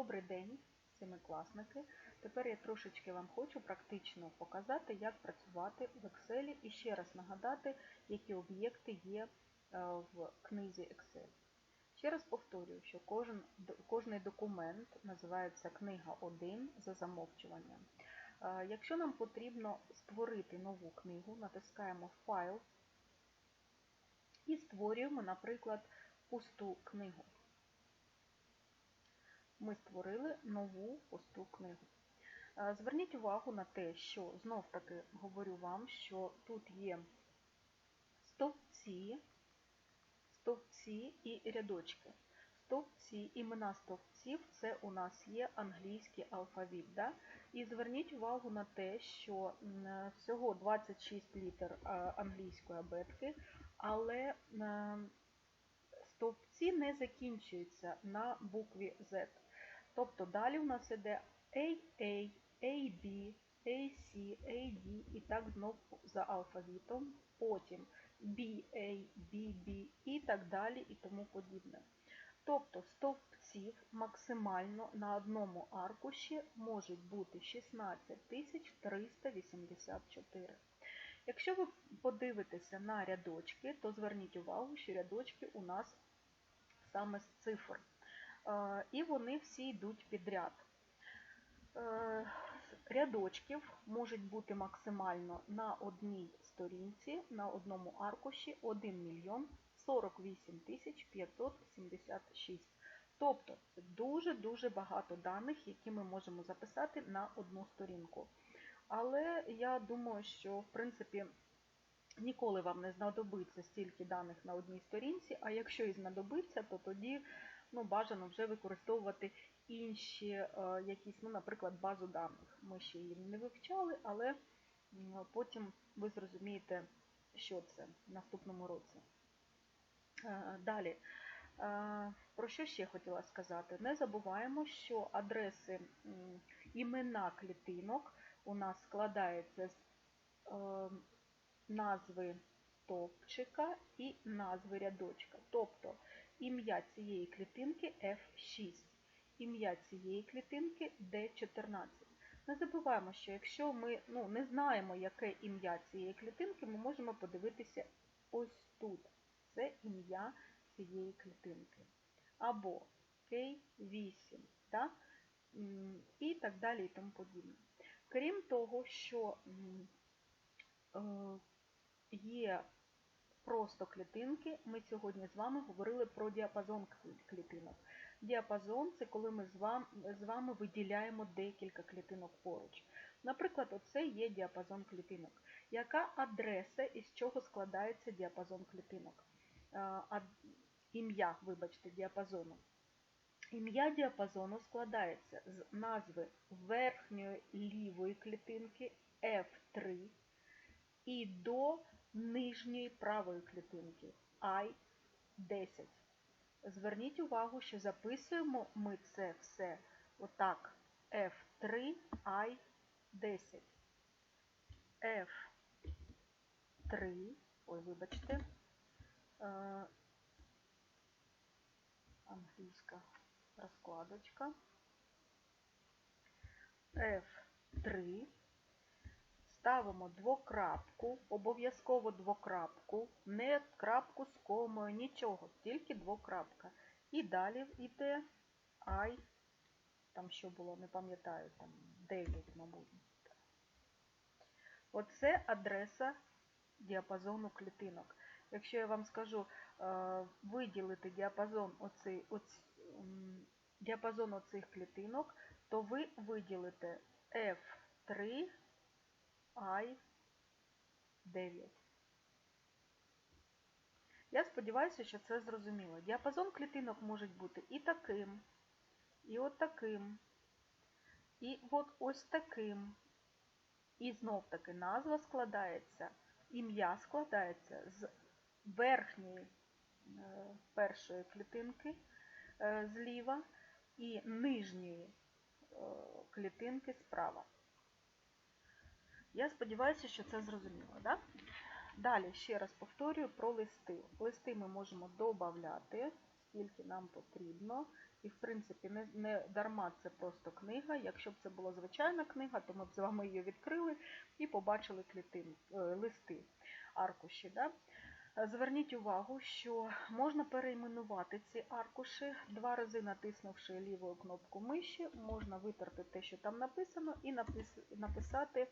Добрий день, семикласники. Тепер я трошечки вам хочу практично показати, як працювати в Excel і ще раз нагадати, які об'єкти є е, в книзі Excel. Ще раз повторюю, що кожен, кожний документ називається книга 1 за замовчуванням. Е, якщо нам потрібно створити нову книгу, натискаємо Файл і створюємо, наприклад, пусту книгу ми створили нову пусту книгу. Е, зверніть увагу на те, що знов-таки говорю вам, що тут є стовпці, стовпці і рядочки. Стовпці, імена стовпців це у нас є англійський алфавіт. Да? І зверніть увагу на те, що всього 26 літер е, англійської абетки, але е, стовпці не закінчуються на букві Z. Тобто далі у нас іде AA, AB, AC, AD і так знову за алфавітом, потім BA, BB і так далі і тому подібне. Тобто стовпців максимально на одному аркуші можуть бути 16384. Якщо ви подивитеся на рядочки, то зверніть увагу, що рядочки у нас саме з цифр. Е, і вони всі йдуть підряд. Е, рядочків можуть бути максимально на одній сторінці, на одному аркуші 1 мільйон 48 тисяч 576. Тобто дуже-дуже багато даних, які ми можемо записати на одну сторінку. Але я думаю, що в принципі ніколи вам не знадобиться стільки даних на одній сторінці, а якщо і знадобиться, то тоді ну, бажано вже використовувати інші е, якісь, ну, наприклад, базу даних. Ми ще її не вивчали, але потім ви зрозумієте, що це в наступному році. Е, далі. Е, про що ще хотіла сказати? Не забуваємо, що адреси імена клітинок у нас складаються з назви стовпчика і назви рядочка. Тобто ім'я цієї клітинки F6, ім'я цієї клітинки D14. Не забуваємо, що якщо ми ну, не знаємо, яке ім'я цієї клітинки, ми можемо подивитися ось тут. Це ім'я цієї клітинки. Або K8, так? і так далі і тому подібне. Крім того, що е, є просто клітинки. Ми сьогодні з вами говорили про діапазон клітинок. Діапазон це коли ми з вами виділяємо декілька клітинок поруч. Наприклад, оце є діапазон клітинок. Яка адреса і з чого складається діапазон клітинок? Ім'я, вибачте, діапазону. Ім'я діапазону складається з назви верхньої лівої клітинки F3 і до нижньої правої клітинки I10. Зверніть увагу, що записуємо ми це все отак. F3 I10. F3, ой, вибачте, е, англійська розкладочка. F3 ставимо двокрапку, обов'язково двокрапку, не крапку з комою, нічого, тільки двокрапка. І далі йде I, там що було, не пам'ятаю, там 9, мабуть. Оце адреса діапазону клітинок. Якщо я вам скажу е, виділити діапазон оцей, оці, діапазон оцих клітинок, то ви виділите F3 I 9. Я сподіваюся, що це зрозуміло. Діапазон клітинок може бути і таким, і от таким, і от ось таким. І знов таки назва складається, ім'я складається з верхньої е, першої клітинки е, зліва і нижньої е, клітинки справа. Я сподіваюся, що це зрозуміло. Да? Далі, ще раз повторюю про листи. Листи ми можемо додати, скільки нам потрібно, І, в принципі, не, не дарма це просто книга. Якщо б це була звичайна книга, то ми б з вами її відкрили і побачили клітин, е, листи, аркуші. Да? Зверніть увагу, що можна перейменувати ці аркуші, два рази натиснувши лівою кнопку миші, можна витерти те, що там написано, і напис- написати,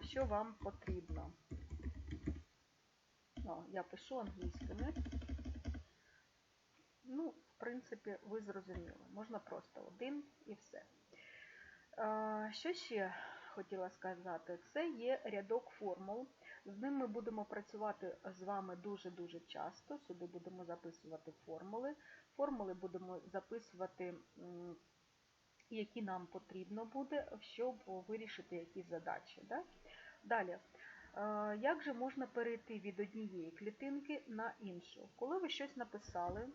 що вам потрібно. О, я пишу англійськими. Ну, в принципі, ви зрозуміли. Можна просто один і все. Е, Що ще хотіла сказати? Це є рядок формул. З ним ми будемо працювати з вами дуже-дуже часто. Сюди будемо записувати формули. Формули будемо записувати, які нам потрібно буде, щоб вирішити якісь задачі. Да? Далі. Е, Як же можна перейти від однієї клітинки на іншу? Коли ви щось написали,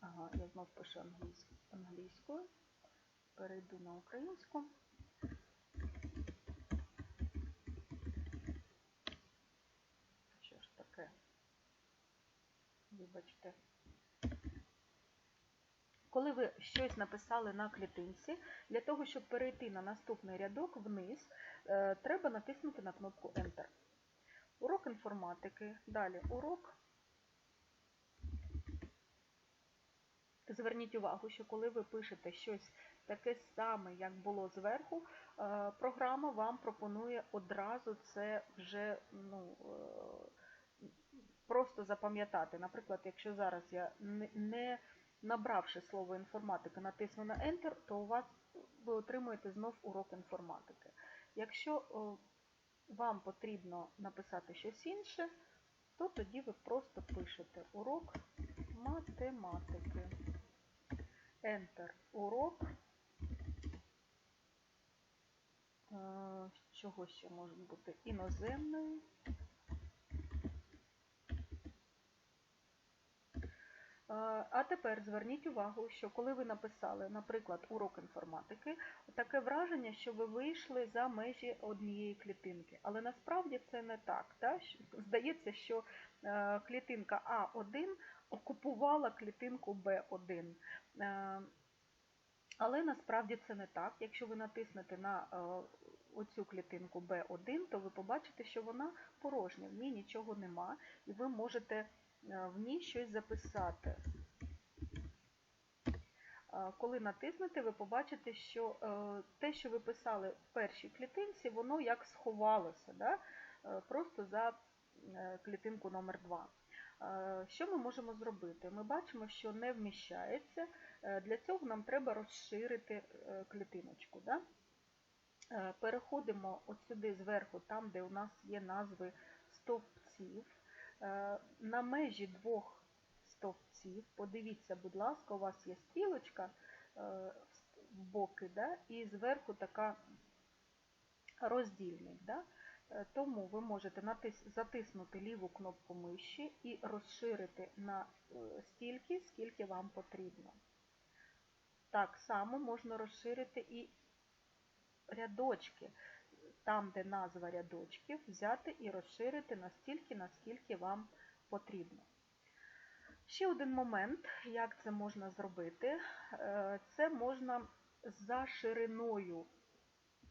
ага, я знов пишу англійською, перейду на українську. Що ж таке? Вибачте. Коли ви щось написали на клітинці, для того, щоб перейти на наступний рядок вниз, е, треба натиснути на кнопку Enter. Урок інформатики. Далі урок. Зверніть увагу, що коли ви пишете щось таке саме, як було зверху, е, програма вам пропонує одразу це вже ну, е, просто запам'ятати. Наприклад, якщо зараз я не- не набравши слово інформатика, натисну на Enter, то у вас ви отримуєте знов урок інформатики. Якщо о, вам потрібно написати щось інше, то тоді ви просто пишете урок математики. Enter урок. Е, Чого ще може бути? Іноземної. А тепер зверніть увагу, що коли ви написали, наприклад, урок інформатики, таке враження, що ви вийшли за межі однієї клітинки. Але насправді це не так. Що- Здається, що е, клітинка А1 окупувала клітинку Б1. Е, Але насправді це не так. Якщо ви натиснете на е, оцю клітинку B1, то ви побачите, що вона порожня, в ній нічого нема, і ви можете в ній щось записати. Е, Коли натиснете, ви побачите, що е, те, що ви писали в першій клітинці, воно як сховалося, да? е, просто за е, клітинку номер 2. Е, Що ми можемо зробити? Ми бачимо, що не вміщається. Е, Для цього нам треба розширити е, клітиночку. Да? Е, Переходимо от сюди зверху, там, де у нас є назви стовпців. Е, На межі двох стовпців, подивіться, будь ласка, у вас є стрілочка е, в боки, да? і зверху така роздільник. Да? Е, Тому ви можете натис- затиснути ліву кнопку миші і розширити на стільки, скільки вам потрібно. Так само можна розширити і рядочки. Там, де назва рядочків, взяти і розширити настільки, наскільки вам потрібно. Ще один момент, як це можна зробити, е, це можна за шириною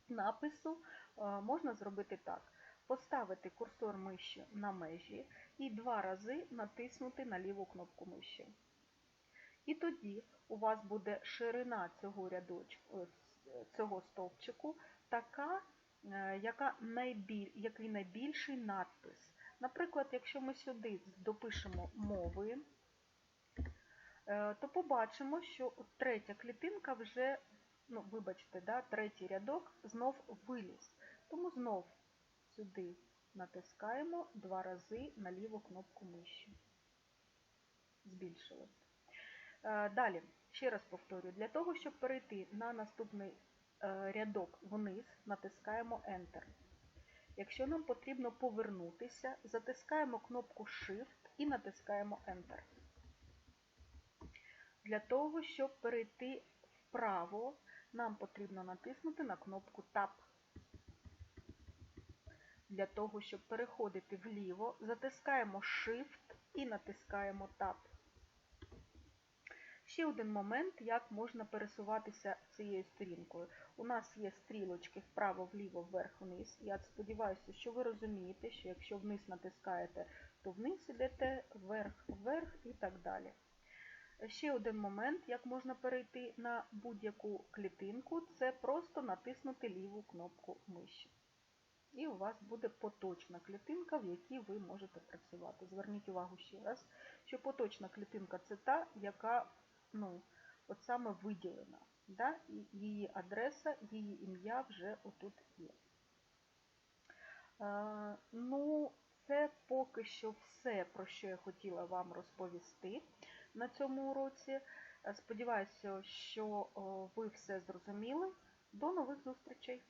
напису е, можна зробити так. Поставити курсор миші на межі і два рази натиснути на ліву кнопку миші. І тоді у вас буде ширина цього рядочку, е, цього стовпчику така, яка найбіль, який найбільший надпис. Наприклад, якщо ми сюди допишемо мови, е, то побачимо, що третя клітинка вже, ну, вибачте, да, третій рядок знов виліз. Тому знов сюди натискаємо два рази на ліву кнопку миші. Збільшилось. Е, Далі, ще раз повторюю, для того, щоб перейти на наступний е, рядок вниз, натискаємо Enter. Якщо нам потрібно повернутися, затискаємо кнопку Shift і натискаємо Enter. Для того, щоб перейти вправо, нам потрібно натиснути на кнопку Tab. Для того, щоб переходити вліво, затискаємо Shift і натискаємо Tab. Ще один момент, як можна пересуватися цією сторінкою. У нас є стрілочки вправо-вліво, вверх-вниз. Я сподіваюся, що ви розумієте, що якщо вниз натискаєте, то вниз ідете, вверх-вверх і так далі. Ще один момент, як можна перейти на будь-яку клітинку, це просто натиснути ліву кнопку миші. І у вас буде поточна клітинка, в якій ви можете працювати. Зверніть увагу ще раз, що поточна клітинка це та, яка ну, от саме виділена. Да? Її адреса, її ім'я вже отут є. Е, ну, це поки що все, про що я хотіла вам розповісти на цьому уроці. Е, Сподіваюся, що ви все зрозуміли. До нових зустрічей!